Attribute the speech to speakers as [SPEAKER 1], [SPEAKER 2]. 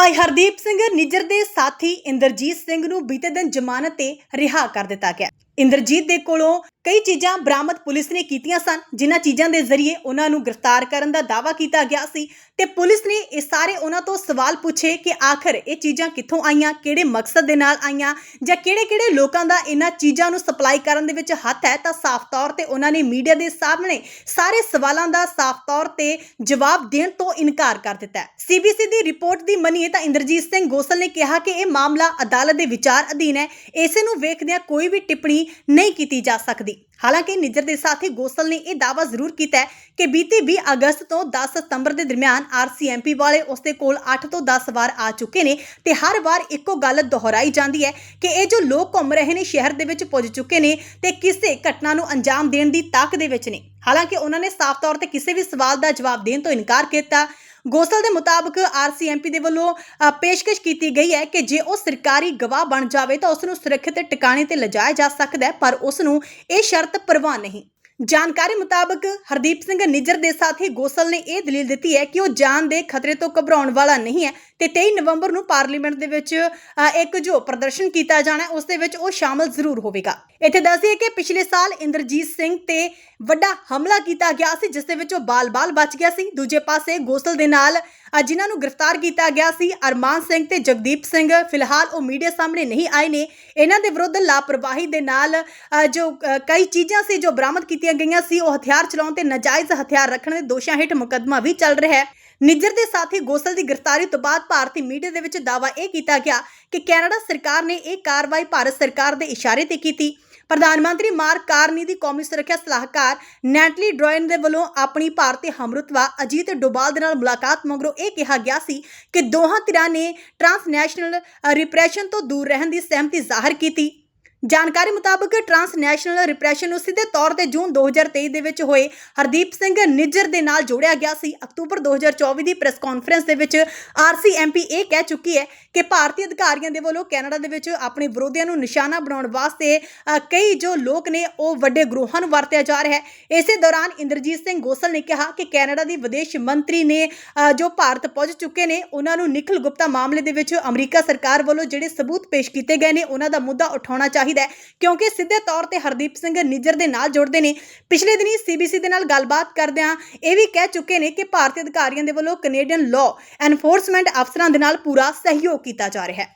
[SPEAKER 1] ਭਾਈ ਹਰਦੀਪ ਸਿੰਘ, ਨਿੱਜਰ ਦੇ ਸਾਥੀ ਇੰਦਰਜੀਤ ਸਿੰਘ ਨੂੰ ਬੀਤੇ ਦਿਨ ਜ਼ਮਾਨਤ ਤੇ ਰਿਹਾ ਕਰ ਦਿੱਤਾ ਗਿਆ। ਇੰਦਰਜੀਤ ਦੇ ਕੋਲੋਂ ਕਈ ਚੀਜ਼ਾਂ ਬਰਾਮਦ ਪੁਲਿਸ ਨੇ ਕੀਤੀਆਂ ਸਨ, ਜਿਨ੍ਹਾਂ ਚੀਜ਼ਾਂ ਦੇ ਜ਼ਰੀਏ ਉਹਨਾਂ ਨੂੰ ਗ੍ਰਿਫਤਾਰ ਕਰਨ ਦਾ ਦਾਅਵਾ ਕੀਤਾ ਗਿਆ ਸੀ ਤੇ ਪੁਲਿਸ ਨੇ ਇਹ ਸਾਰੇ ਉਹਨਾਂ ਤੋਂ ਸਵਾਲ ਪੁੱਛੇ ਕਿ ਆਖਰ ਇਹ ਚੀਜ਼ਾਂ ਕਿੱਥੋਂ ਆਈਆਂ, ਕਿਹੜੇ ਮਕਸਦ ਦੇ ਨਾਲ ਆਈਆਂ ਜਾਂ ਕਿਹੜੇ-ਕਿਹੜੇ ਲੋਕਾਂ ਦਾ ਇਹਨਾਂ ਚੀਜ਼ਾਂ ਨੂੰ ਸਪਲਾਈ ਕਰਨ ਦੇ ਵਿੱਚ ਹੱਥ ਹੈ, ਤਾਂ ਸਾਫ਼ ਤੌਰ ਤੇ ਉਹਨਾਂ ਨੇ ਮੀਡੀਆ ਦੇ ਸਾਹਮਣੇ ਸਾਰੇ ਸਵਾਲਾਂ ਦਾ ਸਾਫ਼ ਤੌਰ ਤੇ ਜਵਾਬ ਦੇਣ ਤੋਂ ਇਨਕਾਰ ਕਰ ਦਿੱਤਾ ਹੈ। ਸੀਬੀਸੀ ਦੀ ਰਿਪੋਰਟ ਦੀ ਮੰਨੀਏ ਤਾਂ ਇੰਦਰਜੀਤ ਸਿੰਘ ਗੋਸਲ ਨੇ ਕਿਹਾ ਕਿ ਇਹ ਮਾਮਲਾ ਅਦਾਲਤ ਦੇ ਵਿਚਾਰ ਅਧੀਨ ਹੈ। ਇਸੇ ਨੂੰ ਵੇਖਦਿਆਂ ਕੋਈ ਵੀ ਟਿੱਪਣੀ ਨਹੀਂ ਕੀਤੀ ਜਾ ਸਕਦੀ। ਹਾਲਾਂਕਿ ਨਿੱਜਰ ਦੇ ਸਾਥੀ ਗੋਸਲ ਨੇ ਇਹ ਦਾਅਵਾ ਜ਼ਰੂਰ ਕੀਤਾ ਹੈ ਕਿ ਬੀਤੀ 20 ਅਗਸਤ ਤੋਂ 10 ਸਤੰਬਰ ਦੇ ਦਰਮਿਆਨ ਆਰਸੀਐਮਪੀ ਵਾਲੇ ਉਸ ਦੇ ਕੋਲ 8 ਤੋਂ 10 ਵਾਰ ਆ ਚੁੱਕੇ ਨੇ ਤੇ ਹਰ ਵਾਰ ਇੱਕੋ ਗੱਲ ਦੁਹਰਾਈ ਜਾਂਦੀ ਹੈ ਕਿ ਇਹ ਜੋ ਲੋਕ ਘੁੰਮ ਰਹੇ ਨੇ ਸ਼ਹਿਰ ਦੇ ਵਿੱਚ ਪੁੱਜ ਚੁੱਕੇ ਨੇ ਤੇ ਕਿਸੇ ਘਟਨਾ ਨੂੰ ਅੰਜਾਮ ਦੇਣ ਦੀ ਤਾਕ ਦੇ ਵਿੱਚ ਨੇ। ਹਾਲਾਂਕਿ ਉਹਨਾਂ ਨੇ ਸਾਫ਼ ਤੌਰ ਤੇ ਕਿਸੇ ਵੀ ਸਵਾਲ ਦਾ ਜਵਾਬ ਦੇਣ ਤੋਂ ਇਨਕਾਰ ਕੀਤਾ। ਗੋਸਲ ਦੇ ਮੁਤਾਬਕ ਆਰਸੀਐਮਪੀ ਦੇ ਵੱਲੋਂ ਅ, ਪੇਸ਼ਕਸ਼ ਕੀਤੀ ਗਈ ਹੈ ਕਿ ਜੇ ਉਹ ਸਰਕਾਰੀ ਗਵਾਹ ਬਣ ਜਾਵੇ ਤਾਂ ਉਸ ਨੂੰ ਸੁਰੱਖਿਅਤ ਟਿਕਾਣੇ ਤੇ ਲਿਜਾਇਆ ਜਾ ਸਕਦਾ ਹੈ ਪਰ ਉਸ ਨੂੰ ਇਹ ਸ਼ਰਤ ਪ੍ਰਵਾਨ ਨਹੀਂ। ਜਾਣਕਾਰੀ ਮੁਤਾਬਕ ਹਰਦੀਪ ਸਿੰਘ ਨਿੱਜਰ ਦੇ ਸਾਥੀ ਗੋਸਲ ਨੇ ਇਹ ਦਲੀਲ ਦਿੱਤੀ ਹੈ ਕਿ ਉਹ ਜਾਨ ਦੇ ਖਤਰੇ ਤੋਂ ਘਬਰਾਉਣ ਵਾਲਾ ਨਹੀਂ ਹੈ। ਤੇ 23 ਨਵੰਬਰ ਨੂੰ ਪਾਰਲੀਮੈਂਟ ਦੇ ਵਿੱਚ ਇੱਕ ਜੋ ਪ੍ਰਦਰਸ਼ਨ ਕੀਤਾ ਜਾਣਾ, ਉਸ ਦੇ ਵਿੱਚ ਉਹ ਸ਼ਾਮਲ ਜ਼ਰੂਰ ਹੋਵੇਗਾ। ਇੱਥੇ ਦੱਸਦੀਏ ਕਿ ਪਿਛਲੇ ਸਾਲ ਇੰਦਰਜੀਤ ਸਿੰਘ ਤੇ ਵੱਡਾ ਹਮਲਾ ਕੀਤਾ ਗਿਆ ਸੀ, ਜਿਸ ਦੇ ਵਿੱਚ ਉਹ ਬਾਲ-ਬਾਲ ਬਚ ਗਿਆ ਸੀ। ਦੂਜੇ ਪਾਸੇ ਗੋਸਲ ਦੇ ਨਾਲ ਜਿਨ੍ਹਾਂ ਨੂੰ ਗ੍ਰਿਫਤਾਰ ਕੀਤਾ ਗਿਆ ਸੀ, ਅਰਮਾਨ ਸਿੰਘ ਤੇ ਜਗਦੀਪ ਸਿੰਘ, ਫਿਲਹਾਲ ਉਹ ਮੀਡੀਆ ਸਾਹਮਣੇ ਨਹੀਂ ਆਏ ਨੇ। ਇਹਨਾਂ ਦੇ ਵਿਰੁੱਧ ਲਾਪਰਵਾਹੀ ਦੇ ਨਾਲ ਜੋ ਕਈ ਚੀਜ਼ਾਂ ਸੀ ਜੋ ਬਰਾਮਦ ਕੀਤੀਆਂ ਗਈਆਂ ਸੀ, ਉਹ ਹਥਿਆਰ ਚਲਾਉਣ ਤੇ ਨਾਜਾਇਜ਼ ਹਥਿਆਰ ਰੱਖਣ ਦੇ ਦੋਸ਼ਾਂ ਹੇਠ ਮੁਕੱਦਮਾ ਵੀ ਚੱਲ ਰਿਹਾ ਹੈ। ਨਿੱਜਰ ਦੇ ਸਾਥੀ ਗੋਸਲ ਦੀ ਗ੍ਰਿਫਤਾਰੀ ਤੋਂ ਬਾਅਦ ਭਾਰਤੀ ਮੀਡੀਆ ਦੇ ਵਿੱਚ ਦਾਅਵਾ ਇਹ ਕੀਤਾ ਗਿਆ ਕਿ ਕੈਨੇਡਾ ਸਰਕਾਰ ਨੇ ਇਹ ਕਾਰਵਾਈ ਭਾਰਤ ਸਰਕਾਰ ਦੇ ਇਸ਼ਾਰੇ ਤੇ ਕੀਤੀ। ਪ੍ਰਧਾਨ ਮੰਤਰੀ ਮਾਰਕ ਕਾਰਨੀ ਦੀ ਕੌਮੀ ਸੁਰੱਖਿਆ ਸਲਾਹਕਾਰ ਨੈਟਲੀ ਡਰੋਇਨ ਦੇ ਵੱਲੋਂ ਆਪਣੀ ਭਾਰਤੀ ਹਮਰੁਤਵਾ ਅਜੀਤ ਡੋਬਾਲ ਦੇ ਨਾਲ ਮੁਲਾਕਾਤ ਮਗਰੋਂ ਇਹ ਕਿਹਾ ਗਿਆ ਸੀ ਕਿ ਦੋਹਾਂ ਧਿਰਾਂ ਨੇ ਟਰਾਂਸਨੈਸ਼ਨਲ ਰਿਪਰੈਸ਼ਨ ਤੋਂ ਦੂਰ ਰਹਿਣ ਦੀ ਸਹਿਮਤੀ ਜ਼ਾਹਰ ਕੀਤੀ। ਜਾਣਕਾਰੀ ਮੁਤਾਬਕ ਟਰਾਂਸਨੈਸ਼ਨਲ ਰਿਪਰੈਸ਼ਨ ਨੂੰ ਸਿੱਧੇ ਤੌਰ ਤੇ ਜੂਨ 2023 ਦੇ ਵਿੱਚ ਹੋਏ ਹਰਦੀਪ ਸਿੰਘ ਨਿੱਜਰ ਦੇ ਨਾਲ ਜੋੜਿਆ ਗਿਆ ਸੀ। ਅਕਤੂਬਰ 2024 ਦੀ ਪ੍ਰੈਸ ਕਾਨਫਰੰਸ ਦੇ ਵਿੱਚ ਆਰਸੀਐਮਪੀ ਇਹ ਕਹਿ ਚੁੱਕੀ ਹੈ ਕਿ ਭਾਰਤੀ ਅਧਿਕਾਰੀਆਂ ਦੇ ਵੱਲੋਂ ਕੈਨੇਡਾ ਦੇ ਵਿੱਚ ਆਪਣੇ ਵਿਰੋਧੀਆਂ ਨੂੰ ਨਿਸ਼ਾਨਾ ਬਣਾਉਣ ਵਾਸਤੇ ਅ, ਕਈ ਜੋ ਲੋਕ ਨੇ ਉਹ ਵੱਡੇ ਗਰੋਹਾਂ ਨੂੰ ਵਰਤਿਆ ਜਾ ਰਿਹਾ ਹੈ। ਇਸੇ ਦੌਰਾਨ ਇੰਦਰਜੀਤ ਸਿੰਘ ਗੋਸਲ ਨੇ ਕਿਹਾ ਕਿ ਕੈਨੇਡਾ ਦੀ ਵਿਦੇਸ਼ ਮੰਤਰੀ ਨੇ ਅ, ਜੋ ਭਾਰਤ ਪਹੁੰਚ ਚੁੱਕੇ ਨੇ ਉਹਨਾਂ ਨੂੰ ਨਿਖਲ ਗੁਪਤਾ ਮਾਮਲੇ ਦੇ ਵਿੱਚ ਅਮਰੀਕਾ ਸਰਕਾਰ ਵੱਲੋਂ ਜਿਹੜੇ ਸਬੂਤ ਪੇਸ਼ ਕੀਤੇ ਗਏ ਨੇ ਉਹਨਾਂ ਦਾ ਮੁੱਦਾ ਉਠਾਉਣਾ ਚਾਹੀਦਾ ਚਾਹੀਦਾ ਹੈ, ਕਿਉਂਕਿ ਸਿੱਧੇ ਤੌਰ ਤੇ ਹਰਦੀਪ ਸਿੰਘ ਨਿੱਜਰ ਦੇ ਨਾਲ ਜੁੜਦੇ ਨੇ। ਪਿਛਲੇ ਦਿਨੀ ਸੀਬੀਸੀ ਦੇ ਨਾਲ ਗੱਲਬਾਤ ਕਰਦਿਆਂ ਇਹ ਵੀ ਕਹਿ ਚੁੱਕੇ ਨੇ ਕਿ ਭਾਰਤੀ ਅਧਿਕਾਰੀਆਂ ਦੇ ਵੱਲੋਂ ਕੈਨੇਡੀਅਨ ਲਾਅ ਐਨਫੋਰਸਮੈਂਟ ਅਫਸਰਾਂ ਦੇ ਨਾਲ ਪੂਰਾ ਸਹਿਯੋਗ ਕੀਤਾ ਜਾ ਰਿਹਾ ਹੈ।